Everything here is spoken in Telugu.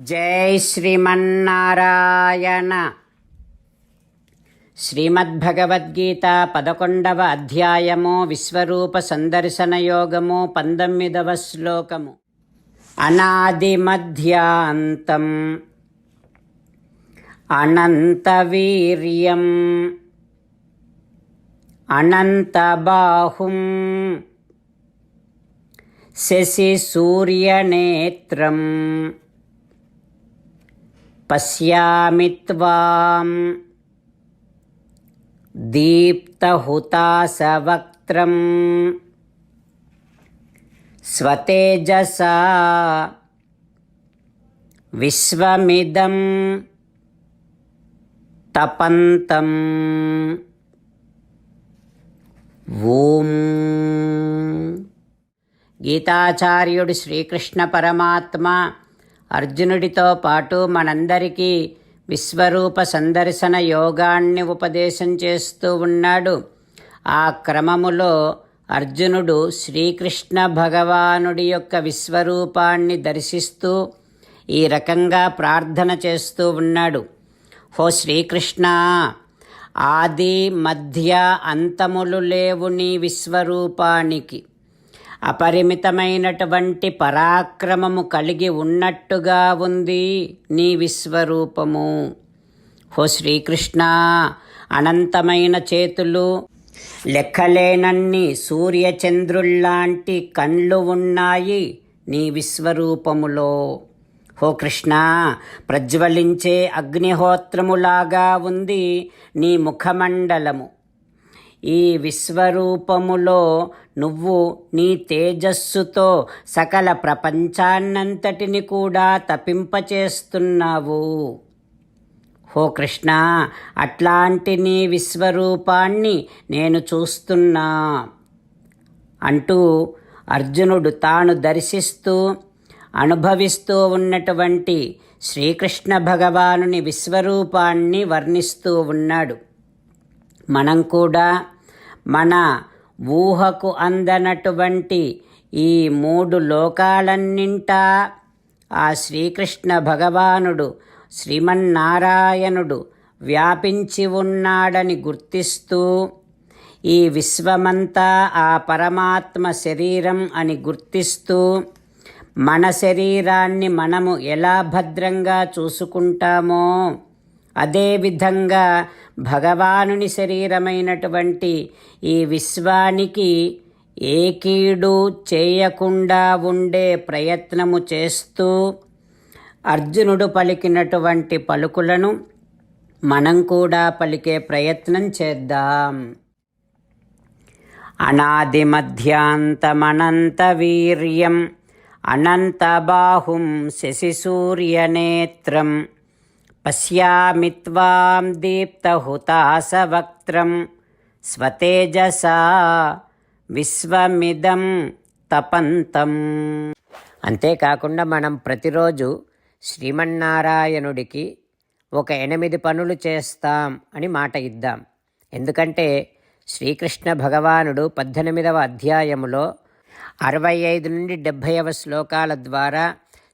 జై శ్రీమన్నారాయణ. శ్రీమద్భగవద్గీత పదకొండవ అధ్యాయము విశ్వరూప సందర్శన యోగము పంతొమ్మిదవ శ్లోకము. అనాదిమధ్యాంతం. అనంతవీర్యం. అనంతబాహుం. శశిసూర్యనేత్రం. పశ్యామి త్వాం. దీప్తహుతాసవక్త్రం స్వతేజసా. విశ్వమిదం. తపంతం. ఓం గీతాచార్యుడు శ్రీకృష్ణ పరమాత్మ అర్జునుడితో పాటు మనందరికీ విశ్వరూప సందర్శన యోగాన్ని ఉపదేశం చేస్తూ ఉన్నాడు. ఆ క్రమములో అర్జునుడు శ్రీకృష్ణ భగవానుడి యొక్క విశ్వరూపాన్ని దర్శిస్తూ ఈ రకంగా ప్రార్థన చేస్తూ ఉన్నాడు. హో శ్రీకృష్ణ ఆది మధ్య అంతములు లేవు నీ విశ్వరూపానికి. అపరిమితమైనటువంటి పరాక్రమము కలిగి ఉన్నట్టుగా ఉంది నీ విశ్వరూపము. హో శ్రీకృష్ణ అనంతమైన చేతులు లెక్కలేనన్ని సూర్యచంద్రుల్లాంటి కండ్లు ఉన్నాయి నీ విశ్వరూపములో. హో కృష్ణ ప్రజ్వలించే అగ్నిహోత్రములాగా ఉంది నీ ముఖమండలము. ఈ విశ్వరూపములో నువ్వు నీ తేజస్సుతో సకల ప్రపంచాన్నంతటిని కూడా తపింపచేస్తున్నావు. హో కృష్ణ అట్లాంటి నీ విశ్వరూపాన్ని నేను చూస్తున్నా. అంటూ అర్జునుడు తాను దర్శిస్తూ అనుభవిస్తూ ఉన్నటువంటి శ్రీకృష్ణ భగవానుని విశ్వరూపాన్ని వర్ణిస్తూ ఉన్నాడు. మనం కూడా మన ఊహకు అందనటువంటి ఈ మూడు లోకాలన్నింటా ఆ శ్రీకృష్ణ భగవానుడు శ్రీమన్నారాయణుడు వ్యాపించి ఉన్నాడని గుర్తిస్తూ ఈ విశ్వమంతా ఆ పరమాత్మ శరీరం అని గుర్తిస్తూ మన శరీరాన్ని మనము ఎలా భద్రంగా చూసుకుంటామో అదేవిధంగా భగవానుని శరీరమైనటువంటి ఈ విశ్వానికి ఏ కీడు చేయకుండా ఉండే ప్రయత్నము చేస్తూ అర్జునుడు పలికినటువంటి పలుకులను మనం కూడా పలికే ప్రయత్నం చేద్దాం. అనాది మధ్యాంతమనంత వీర్యం అనంతబాహుం శశిసూర్యనేత్రం పశ్యామి త్వాం దీప్తహుతాసవక్త్రం స్వతేజసా విశ్వమిదం తపంతం అంతేకాకుండా మనం ప్రతిరోజు శ్రీమన్నారాయణుడికి ఒక ఎనిమిది పనులు చేస్తాం అని మాట ఇద్దాం. ఎందుకంటే శ్రీకృష్ణ భగవానుడు పద్దెనిమిదవ అధ్యాయములో అరవై ఐదు నుండి డెబ్భైవ శ్లోకాల ద్వారా